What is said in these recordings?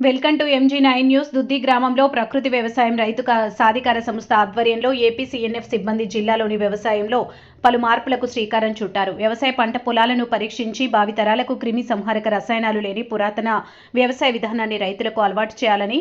Welcome to M G nine news. Duddi గ్రామంలో ప్రకృతి వ్యవసాయం రైతు కా- సాధికార సంస్థ ఆధ్వర్యంలో ఏపీ సీఎన్ఎఫ్ సిబ్బంది జిల్లాలోని వ్యవసాయంలో పలు మార్పులకు శ్రీకారం చుట్టారు. వ్యవసాయ పంట పొలాలను పరీక్షించి భావితరాలకు క్రిమి సంహారక రసాయనాలు లేని పురాతన వ్యవసాయ విధానాన్ని రైతులకు అలవాటు చేయాలని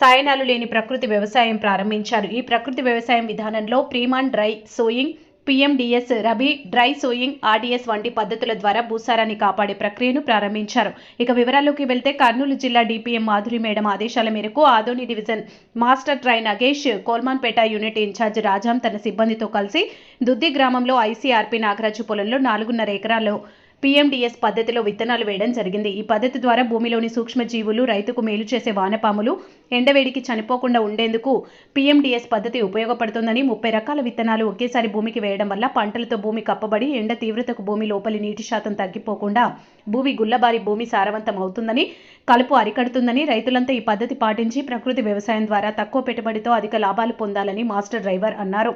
సాయనాలు లేని ప్రకృతి వ్యవసాయం ప్రారంభించారు. ఈ ప్రకృతి వ్యవసాయం విధానంలో ప్రీమాన్ dry sowing P M D S rabi dry sowing R D S వంటి పద్ధతుల ద్వారా భూసారాన్ని కాపాడే ప్రక్రియను ప్రారంభించారు. ఇక వివరాల్లోకి వెళ్తే కర్నూలు జిల్లా డిపిఎం మాధురి మేడం ఆదేశాల మేరకు ఆదోని డివిజన్ మాస్టర్ ట్రై నగేష్ కోల్మాన్పేట యూనిట్ ఇన్ఛార్జ్ రాజాం తన సిబ్బందితో కలిసి దుద్ది గ్రామంలో ఐసీఆర్పీ నాగరాజు పొలంలో నాలుగున్నర ఎకరాల్లో పీఎండిఎస్ పద్ధతిలో విత్తనాలు వేయడం జరిగింది. ఈ పద్ధతి ద్వారా భూమిలోని సూక్ష్మజీవులు రైతుకు మేలు చేసే వానపాములు ఎండవేడికి చనిపోకుండా ఉండేందుకు పీఎండిఎస్ పద్ధతి ఉపయోగపడుతుందని ముప్పై రకాల విత్తనాలు ఒకేసారి భూమికి వేయడం వల్ల పంటలతో భూమి కప్పబడి ఎండ తీవ్రతకు భూమి లోపలి నీటి శాతం తగ్గిపోకుండా భూమి గుల్లబారి భూమి సారవంతం అవుతుందని కలుపు అరికడుతుందని రైతులంతా ఈ పద్ధతి పాటించి ప్రకృతి వ్యవసాయం ద్వారా తక్కువ పెట్టుబడితో అధిక లాభాలు పొందాలని మాస్టర్ డ్రైవర్ అన్నారు.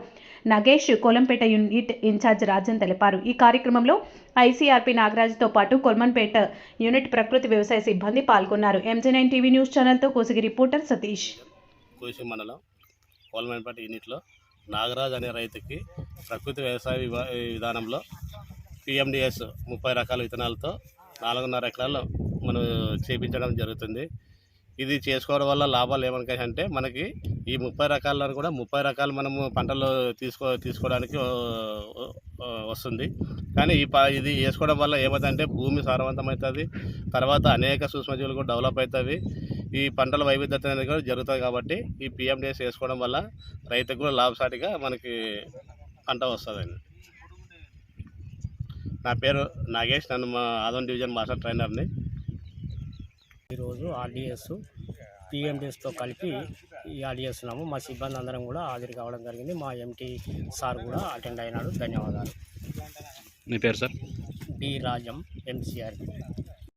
నగేష్ కోలంపేట యూనిట్ ఇన్ఛార్జ్ రాజన్ తెలిపారు. ఈ కార్యక్రమంలో ఐసీఆర్పీ నాగరాజుతో పాటు కొల్మన్పేట యూనిట్ ప్రకృతి వ్యవసాయ సిబ్బంది పాల్గొన్నారు. ఎంజీ నైన్ టీవీ న్యూస్ ఛానల్తో కోసిగి రిపోర్టర్ సతీష్. కోసి మండలం కోల్మన్పేట యూనిట్లో నాగరాజ్ అనే రైతుకి ప్రకృతి వ్యవసాయ విధానంలో పిఎండిఎస్ ముప్పై రకాల విత్తనాలతో నాలుగున్నర ఎకరాల్లో మనం చేపించడం జరుగుతుంది. ఇది చేసుకోవడం వల్ల లాభాలు ఏమనకాయ అంటే మనకి ఈ ముప్పై రకాలను కూడా ముప్పై రకాలు మనము పంటలు తీసుకో తీసుకోవడానికి వస్తుంది. కానీ ఈ ఇది వేసుకోవడం వల్ల ఏమవుతుందంటే భూమి సారవంతమవుతుంది. తర్వాత అనేక సూక్ష్మజీవులు కూడా డెవలప్ అవుతుంది ఈ పంటల వైవిధ్యత అనేది కూడా జరుగుతుంది కాబట్టి ఈ పిఎండిఎస్ వేసుకోవడం వల్ల రైతుకు కూడా లాభసాటిగా మనకి పంట వస్తుందండి. నా పేరు నాగేష్. నన్ను మా ఆదోన్ డివిజన్ మాస్టర్ ట్రైనర్ని. ఈరోజు ఆర్డిఎస్ పిఎండిఎస్తో కలిపి ఉన్నాము. మా సిబ్బంది అందరం కూడా హాజరు కావడం జరిగింది. మా ఎంటీ సార్ కూడా అటెండ్ అయినాడు. ధన్యవాదాలు. మీ పేరు సార్? D Rajam MCR